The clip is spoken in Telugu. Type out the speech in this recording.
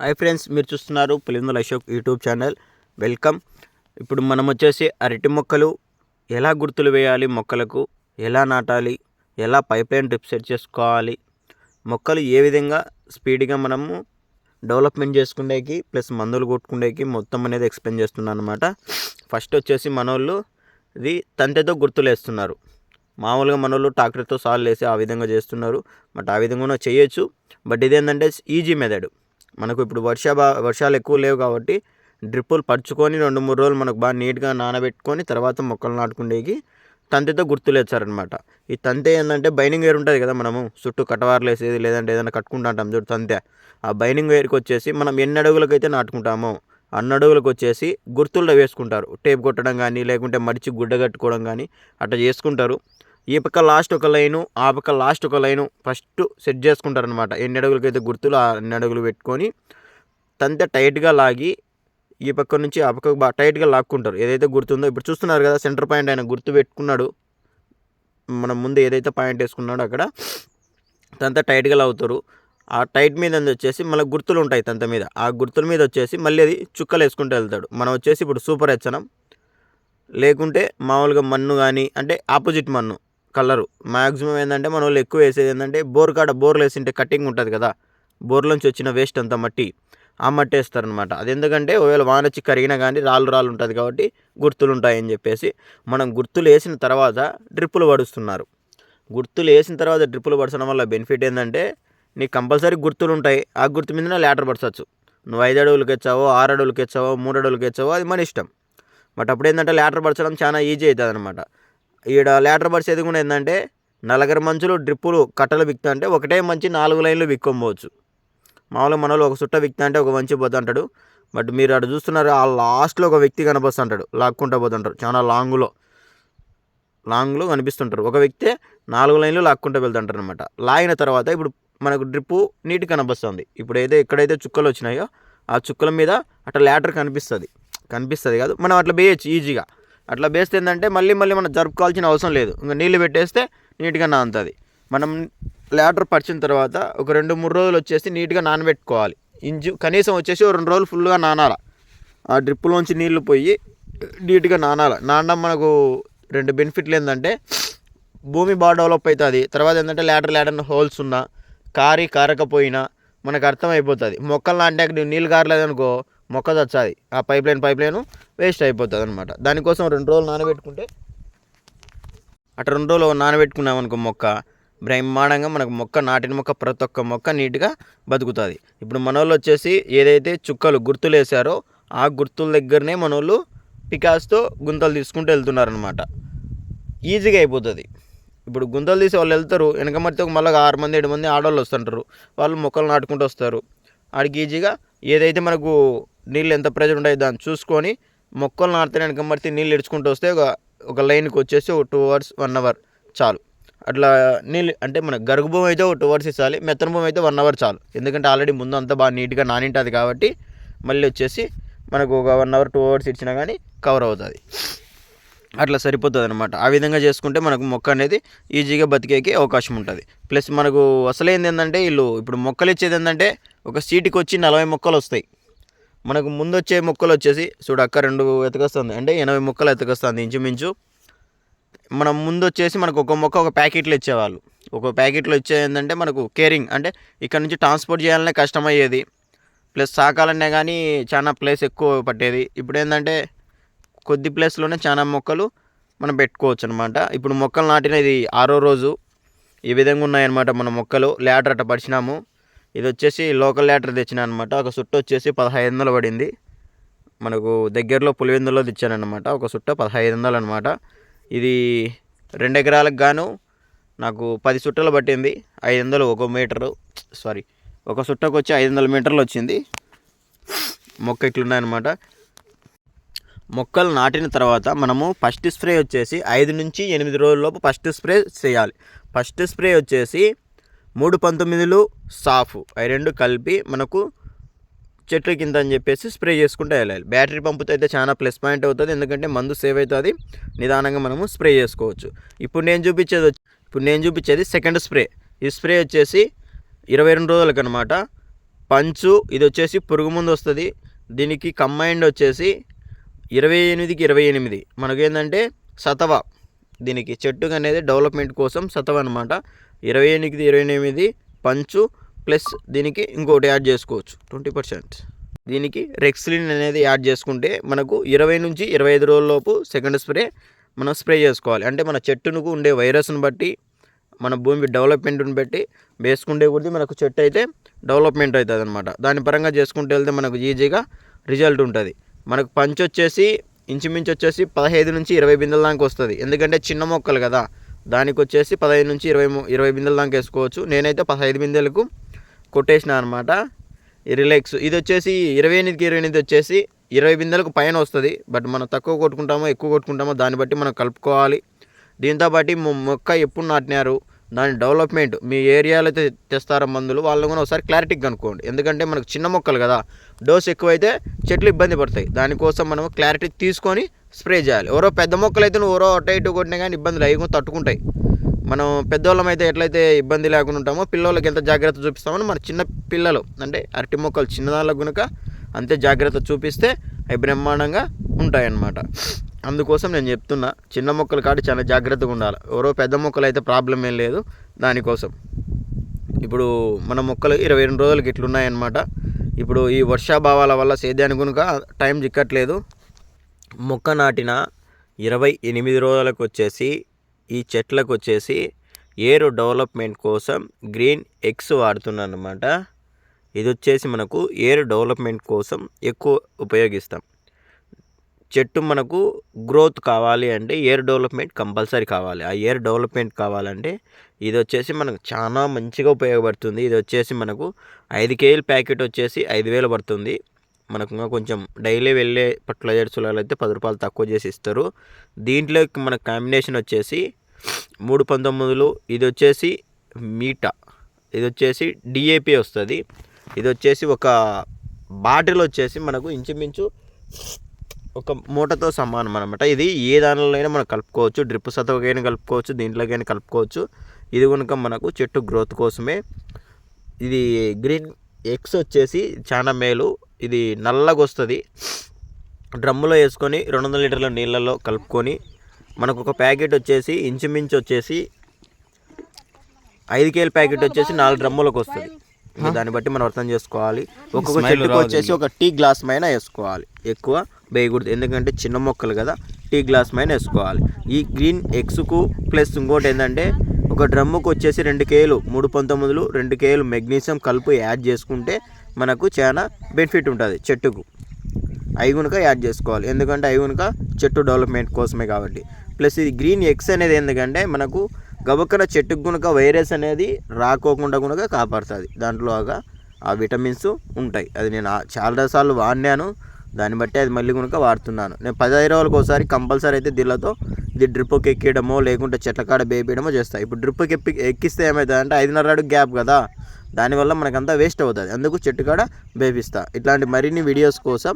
హాయ్ ఫ్రెండ్స్ మీరు చూస్తున్నారు Pulindala Ashok YouTube channel. Welcome ఇప్పుడు మనం వచ్చేసి అరటి మొక్కలు ఎలా గుర్తులు వేయాలి మొక్కలకు ఎలా నాటాలి ఎలా పైప్ లైన్ డ్రిప్ సెట్ చేసుకోవాలి మొక్కలు ఏ విధంగా స్పీడ్గా మనము డెవలప్మెంట్ చేసుకునేకి ప్లస్ మందులు కొట్టుకునేకి మొత్తం అనేది ఎక్స్ప్లెయిన్ చేస్తున్నాను అనమాట ఫస్ట్ వచ్చేసి మనోళ్ళు ఇది తంతెతో గుర్తులు వేస్తున్నారు మామూలుగా మనోళ్ళు ట్రాక్టర్తో సాల్వ్ వేసి ఆ విధంగా చేస్తున్నారు. బట్ ఆ విధంగా చేయొచ్చు. బట్ ఇదేంటంటే ఈజీ మెథడ్ మనకు ఇప్పుడు వర్ష బా వర్షాలు ఎక్కువ లేవు కాబట్టి డ్రిప్పులు పరుచుకొని రెండు మూడు రోజులు మనకు బాగా నీట్గా నానబెట్టుకొని తర్వాత మొక్కలు నాటుకుండేకి తంతితో గుర్తులేచ్చారనమాట ఈ తంతే ఏంటంటే బైనింగ్ వేర్ ఉంటుంది కదా మనము చుట్టూ కటవార్లు వేసేది లేదంటే ఏదైనా కట్టుకుంటాం చూడు తంతే. ఆ బైనింగ్ వేర్కి వచ్చేసి మనం ఎన్ని అడుగులకైతే నాటుకుంటామో అన్ని అడుగులకు వచ్చేసి గుర్తుల్లో వేసుకుంటారు. టేప్ కొట్టడం కానీ లేకుంటే మడిచి గుడ్డ కట్టుకోవడం కానీ అట్లా చేసుకుంటారు. ఈ పక్క లాస్ట్ ఒక లైను ఆ పక్క లాస్ట్ ఒక లైను ఫస్ట్ సెట్ చేసుకుంటారనమాట ఎన్ని అడుగులకైతే గుర్తులు ఆ అన్ని అడుగులు పెట్టుకొని తంత టైట్గా లాగి ఈ పక్క నుంచి ఆ పక్క బాగా టైట్గా లాక్కుంటారు. ఏదైతే గుర్తుందో ఇప్పుడు చూస్తున్నారు కదా సెంటర్ పాయింట్ ఆయన గుర్తు పెట్టుకున్నాడు. మనం ముందు ఏదైతే పాయింట్ వేసుకున్నాడో అక్కడ తంత టైట్గా లాగుతారు. ఆ టైట్ మీద వచ్చేసి మళ్ళీ గుర్తులు ఉంటాయి తంత మీద. ఆ గుర్తుల మీద వచ్చేసి మళ్ళీ అది చుక్కలు వేసుకుంటూ వెళ్తాడు. మనం వచ్చేసి ఇప్పుడు సూపర్ హెచ్చనం లేకుంటే మామూలుగా మన్ను కానీ అంటే ఆపోజిట్ మన్ను. కలరు. మ్యాక్సిమం ఏంటంటే మన వాళ్ళు ఎక్కువ వేసేది ఏంటంటే బోర్ కాడ బోర్లు వేసింటే కటింగ్ ఉంటుంది కదా. బోర్లోంచి వచ్చిన వేస్ట్ అంతా మట్టి ఆ మట్టి వేస్తారనమాట అది ఎందుకంటే ఒకవేళ వాన వచ్చి కరిగినా కానీ రాళ్ళు రాళ్ళు ఉంటుంది కాబట్టి గుర్తులు ఉంటాయని చెప్పేసి మనం గుర్తులు వేసిన తర్వాత డ్రిప్పులు పడుస్తున్నారు. గుర్తులు వేసిన తర్వాత డ్రిప్పులు పడచడం వల్ల బెనిఫిట్ ఏంటంటే నీకు కంపల్సరీ గుర్తులు ఉంటాయి ఆ గుర్తు మీదనే లేటర్ పడవచ్చు నువ్వు ఐదు అడుగులకి ఇచ్చావో ఆరు అడుగులకి ఇచ్చావో మూడు అడుగులకి ఇచ్చావో అది మన ఇష్టం. బట్ అప్పుడు ఏంటంటే లేటర్ పరచడం చాలా ఈజీ అవుతుంది అనమాట ఈడ లేటర్ పరిచేది కూడా ఏంటంటే నలుగురు మంచులు డ్రిప్పులు కట్టలు విక్తా అంటే ఒకటే మంచి నాలుగు లైన్లు విక్కొమ్మవచ్చు మామూలుగా మనలో ఒక చుట్ట విక్తా అంటే ఒక మంచి పోతుంటాడు బట్ మీరు అటు చూస్తున్నారు ఆ లాస్ట్లో ఒక వ్యక్తి కనిపిస్తుంటాడు లాక్కుంటా పోతుంటారు చాలా లాంగ్లో లాంగ్లో కనిపిస్తుంటారు. ఒక వ్యక్తే నాలుగు లైన్లు లాక్కుంటూ వెళ్తుంటారు అనమాట లాగిన తర్వాత ఇప్పుడు మనకు డ్రిప్పు నీట్ కనిపిస్తుంది ఇప్పుడు ఏదో ఎక్కడైతే చుక్కలు వచ్చినాయో ఆ చుక్కల మీద అట్లా లేటర్ కనిపిస్తుంది. కనిపిస్తుంది కాదు మనం అట్లా వేయచ్చు ఈజీగా అట్లా వేస్తే ఏంటంటే మళ్ళీ మళ్ళీ మనం జరుపుకోవాల్సిన అవసరం లేదు. ఇంకా నీళ్ళు పెట్టేస్తే నీట్గా నానుతుంది. మనం లేటర్ పరిచిన తర్వాత ఒక రెండు మూడు రోజులు వచ్చేసి నీట్గా నానబెట్టుకోవాలి. ఇంచు కనీసం వచ్చేసి రెండు రోజులు ఫుల్గా నానాల. ఆ డ్రిప్పులోంచి నీళ్ళు పోయి నీట్గా నానాల. నానడం మనకు రెండు బెనిఫిట్లు ఏంటంటే భూమి బాగా డెవలప్ అవుతుంది తర్వాత ఏంటంటే లేటర్ లేటర్ హోల్స్ ఉన్నా కారి కారకపోయినా మనకు అర్థమైపోతుంది. మొక్కలు నాటాక నీళ్ళు కారలేదనుకో మొక్క చచ్చాది ఆ pipe line pipe line waste అయిపోతుంది అనమాట దానికోసం రెండు రోజులు నానబెట్టుకుంటే అటు రెండు రోజులు నానబెట్టుకున్నాం అనుకో మొక్క బ్రహ్మాండంగా మనకు మొక్క నాటిన మొక్క ప్రతి ఒక్క మొక్క నీట్గా బతుకుతుంది. ఇప్పుడు మనోళ్ళు వచ్చేసి ఏదైతే చుక్కలు గుర్తులు వేసారో ఆ గుర్తుల దగ్గరనే మనోళ్ళు పికాస్తో గుంతలు తీసుకుంటూ వెళ్తున్నారనమాట ఈజీగా అయిపోతుంది. ఇప్పుడు గుంతలు తీసి వాళ్ళు వెళ్తారు వెనక మరితే ఒక మళ్ళీ ఆరు మంది ఏడు మంది ఆడవాళ్ళు వస్తుంటారు. వాళ్ళు మొక్కలు నాటుకుంటూ వస్తారు. ఆడికి ఈజీగా ఏదైతే మనకు నీళ్ళు ఎంత ప్రెజర్ ఉంటాయో దాన్ని చూసుకొని మొక్కలు నాటితే వెనక మరితే నీళ్ళు ఇడుచుకుంటూ వస్తే ఒక ఒక లైన్కి వచ్చేసి ఒక టూ అవర్స్ వన్ అవర్ చాలు. అట్లా నీళ్ళు అంటే మన గరుగు భూమి అయితే ఒక టూ అవర్స్ ఇచ్చాలి మెత్తన భూమి అయితే వన్ అవర్ చాలు. ఎందుకంటే ఆల్రెడీ ముందు అంతా బాగా నీట్గా నానింటుంది కాబట్టి మళ్ళీ వచ్చేసి మనకు ఒక వన్ అవర్ టూ అవర్స్ ఇచ్చినా కానీ కవర్ అవుతుంది. అట్లా సరిపోతుంది అనమాట ఆ విధంగా చేసుకుంటే మనకు మొక్క అనేది ఈజీగా బతికేకి అవకాశం ఉంటుంది. ప్లస్ మనకు అసలేంది ఏంటంటే వీళ్ళు ఇప్పుడు మొక్కలు ఇచ్చేది ఏంటంటే ఒక సీటుకి వచ్చి నలభై మొక్కలు వస్తాయి. మనకు ముందు వచ్చే మొక్కలు వచ్చేసి చూడు అక్క రెండు ఎతకొస్తుంది అంటే ఎనభై మొక్కలు ఎతకొస్తుంది ఇంచుమించు. మనం ముందు వచ్చేసి మనకు ఒక మొక్క ఒక ప్యాకెట్లు ఇచ్చేవాళ్ళు. ఒక ప్యాకెట్లో ఇచ్చే ఏంటంటే మనకు కేరింగ్. అంటే ఇక్కడ నుంచి ట్రాన్స్పోర్ట్ చేయాలనే కష్టమయ్యేది. ప్లస్ సాకాలనే కానీ చాలా ప్లేస్ ఎక్కువ పట్టేది. ఇప్పుడు ఏంటంటే కొద్ది ప్లేస్లోనే చాలా మొక్కలు మనం పెట్టుకోవచ్చు అనమాట ఇప్పుడు మొక్కలు నాటిన ఇది ఆరో రోజు. ఈ విధంగా ఉన్నాయన్నమాట మన మొక్కలు. లేటర్ అట్ట పరిచినాము ఇది వచ్చేసి లోకల్ లేటర్ తెచ్చిన అనమాట ఒక సుట్ట వచ్చేసి పదహైదు వందలు పడింది. మనకు దగ్గరలో పులివెందులో తెచ్చానమాట ఒక సుట్ట పదహైదు వందలు అనమాట ఇది రెండు ఎకరాలకు గాను నాకు పది సుట్టలు పట్టింది. ఐదు వందలు ఒక మీటరు. సారీ. ఒక సుట్టకు వచ్చి ఐదు వందల మీటర్లు వచ్చింది. మొక్క ఇట్లున్నాయన్నమాట. మొక్కలు నాటిన తర్వాత మనము ఫస్ట్ స్ప్రే వచ్చేసి ఐదు నుంచి ఎనిమిది రోజులలోపు ఫస్ట్ స్ప్రే చేయాలి. ఫస్ట్ స్ప్రే వచ్చేసి మూడు పంతొమ్మిదిలు సాఫ్. అవి రెండు కలిపి మనకు చెట్ల కింద అని చెప్పేసి స్ప్రే చేసుకుంటూ వెళ్ళాలి. బ్యాటరీ పంపుతో అయితే చాలా ప్లస్ పాయింట్ అవుతుంది. ఎందుకంటే మందు సేవ్ అవుతుంది. నిదానంగా మనము స్ప్రే చేసుకోవచ్చు. ఇప్పుడు నేను చూపించేది ఇప్పుడు నేను చూపించేది సెకండ్ స్ప్రే. ఈ స్ప్రే వచ్చేసి ఇరవై రెండు రోజులకు అనమాట పంచు ఇది వచ్చేసి పురుగు ముందు వస్తుంది. దీనికి కంబైండ్ వచ్చేసి ఇరవై ఎనిమిదికి ఇరవై ఎనిమిది. మనకేంటంటే సతవ. దీనికి చెట్టుకు అనేది డెవలప్మెంట్ కోసం సతవ అనమాట ఇరవై ఎనిమిది ఇరవై ఎనిమిది పంచు ప్లస్ దీనికి ఇంకోటి యాడ్ చేసుకోవచ్చు. Twenty percent. దీనికి రెక్స్లిన్ అనేది యాడ్ చేసుకుంటే మనకు ఇరవై నుంచి ఇరవై ఐదు రోజులలోపు సెకండ్ స్ప్రే మనం స్ప్రే చేసుకోవాలి. అంటే మన చెట్టునుకు ఉండే వైరస్ని బట్టి మన భూమి డెవలప్మెంట్ని బట్టి వేసుకుంటే కొద్దీ మనకు చెట్టు అయితే డెవలప్మెంట్ అవుతుంది అనమాట దాని పరంగా చేసుకుంటూ వెళ్తే మనకు ఈజీగా రిజల్ట్ ఉంటుంది. మనకు పంచ్ వచ్చేసి ఇంచుమించు వచ్చేసి పదహైదు నుంచి ఇరవై బిందెల దాకా వస్తుంది. ఎందుకంటే చిన్న మొక్కలు కదా. దానికి వచ్చేసి పదహైదు నుంచి ఇరవై ఇరవై బిందెల దాకా వేసుకోవచ్చు. నేనైతే పదహైదు బిందెలకు కొట్టేసిన అనమాట రిలాక్స్. ఇది వచ్చేసి ఇరవై ఎనిమిదికి ఇరవై ఎనిమిది వచ్చేసి ఇరవై బిందెలకు పైన వస్తుంది. బట్ మనం తక్కువ కొట్టుకుంటామో ఎక్కువ కొట్టుకుంటామో దాన్ని బట్టి మనం కలుపుకోవాలి. దీంతో బట్టి మొక్క ఎప్పుడు నాటినారు? దాని డెవలప్మెంట్ మీ ఏరియాలో అయితే తెస్తారా మందులు? వాళ్ళని కూడా ఒకసారి క్లారిటీగా కనుక్కోండి. ఎందుకంటే మనకు చిన్న మొక్కలు కదా. డోస్ ఎక్కువైతే చెట్లు ఇబ్బంది పడతాయి. దానికోసం మనం క్లారిటీ తీసుకొని స్ప్రే చేయాలి. ఎవరో పెద్ద మొక్కలు అయితే నువ్వు ఎవరో అటు ఇటు కొట్టినా కానీ ఇబ్బందులు అవి కూడా తట్టుకుంటాయి. మనం పెద్దవాళ్ళం అయితే ఎట్లయితే ఇబ్బంది లేకుండా ఉంటామో పిల్లలకి ఎంత జాగ్రత్త చూపిస్తామో మన చిన్న పిల్లలు అంటే అరటి మొక్కలు చిన్నదాళ్ళకు కనుక అంతే జాగ్రత్త చూపిస్తే అవి బ్రహ్మాండంగా ఉంటాయన్నమాట. అందుకోసం నేను చెప్తున్నా చిన్న మొక్కలు కాదు చాలా జాగ్రత్తగా ఉండాలి. ఎవరో పెద్ద మొక్కలు అయితే ప్రాబ్లం ఏం లేదు దానికోసం. ఇప్పుడు మన మొక్కలు ఇరవై రెండు రోజులకి ఇట్లున్నాయన్నమాట. ఇప్పుడు ఈ వర్షాభావాల వల్ల సేద్యానికి కనుక టైం చిక్కట్లేదు. మొక్క నాటిన ఇరవై ఎనిమిది రోజులకు వచ్చేసి ఈ చెట్లకు వచ్చేసి ఏరు డెవలప్మెంట్ కోసం గ్రీన్ ఎగ్స్ వాడుతున్నాను అనమాట ఇది వచ్చేసి మనకు ఏరు డెవలప్మెంట్ కోసం ఎక్కువ ఉపయోగిస్తాం. చెట్టు మనకు గ్రోత్ కావాలి అంటే ఎయిర్ డెవలప్మెంట్ కంపల్సరీ కావాలి. ఆ ఎయిర్ డెవలప్మెంట్ కావాలంటే ఇది వచ్చేసి మనకు చాలా మంచిగా ఉపయోగపడుతుంది. ఇది వచ్చేసి మనకు ఐదు కేజీల ప్యాకెట్ వచ్చేసి ఐదు వేలు పడుతుంది. మనకు ఇంకా కొంచెం డైలీ వెళ్ళే ఫర్టిలైజర్స్లలో అయితే పది రూపాయలు తక్కువ చేసి ఇస్తారు. దీంట్లోకి మన కాంబినేషన్ వచ్చేసి మూడు పంతొమ్మిదిలు ఇది వచ్చేసి మీటా ఇది వచ్చేసి డిఏపి వస్తుంది. ఇది వచ్చేసి ఒక బాటిల్ వచ్చేసి మనకు ఇంచుమించు ఒక మూటతో సమానం అనమాట ఇది ఏ దానిలో అయినా మనం కలుపుకోవచ్చు. డ్రిప్ సతవకైనా కలుపుకోవచ్చు. దీంట్లోకైనా కలుపుకోవచ్చు. ఇది కనుక మనకు చెట్టు గ్రోత్ కోసమే. ఇది గ్రీన్ ఎగ్స్ వచ్చేసి చాలా మేలు. ఇది నల్లగా వస్తుంది. డ్రమ్ములో వేసుకొని రెండు వందల లీటర్ల నీళ్ళలో కలుపుకొని మనకు ఒక ప్యాకెట్ వచ్చేసి ఇంచుమించు వచ్చేసి ఐదు కేల ప్యాకెట్ వచ్చేసి నాలుగు డ్రమ్ములకు వస్తుంది. దాన్ని బట్టి మనం అర్థం చేసుకోవాలి. ఒక్కొక్క చెట్టుకు వచ్చేసి ఒక టీ గ్లాస్ పైన వేసుకోవాలి ఎక్కువ. వేయకూడదు. ఎందుకంటే చిన్న మొక్కలు కదా టీ గ్లాస్ పైన వేసుకోవాలి. ఈ గ్రీన్ ఎగ్స్కు ప్లస్ ఇంకోటి ఏంటంటే ఒక డ్రమ్ముకు వచ్చేసి రెండు కేలు మూడు పంతొమ్మిదిలు రెండు కేలు మెగ్నీషియం కలుపు యాడ్ చేసుకుంటే మనకు చాలా బెనిఫిట్ ఉంటుంది చెట్టుకు. అవి కనుక యాడ్ చేసుకోవాలి. ఎందుకంటే అవి కనుక చెట్టు డెవలప్మెంట్ కోసమే కాబట్టి. ప్లస్ ఇది గ్రీన్ ఎగ్స్ అనేది ఎందుకంటే మనకు గబక్కన చెట్టుకు కనుక వైరస్ అనేది రాకోకుండా కనుక కాపాడుతుంది. దాంట్లో ఆ విటమిన్స్ ఉంటాయి. అది నేను చాలాసార్లు చాలా సార్లు వాడినాను. దాన్ని బట్టి అది మళ్ళీ కనుక వాడుతున్నాను. నేను పదహైదు రోజులకు ఒకసారి కంపల్సరీ అయితే దీళ్ళతో ఇది డ్రిప్కి ఎక్కియడమో లేకుంటే చెట్ల కాడ బేపీయడమో చేస్తాయి ఇప్పుడు డ్రిప్కి ఎక్కి ఎక్కిస్తే ఏమవుతుంది అంటే ఐదున్నర అడుగు గ్యాప్ కదా దానివల్ల మనకంతా వేస్ట్ అవుతుంది. అందుకు చెట్టు కాడ బేపిస్తా. ఇట్లాంటి మరిన్ని వీడియోస్ కోసం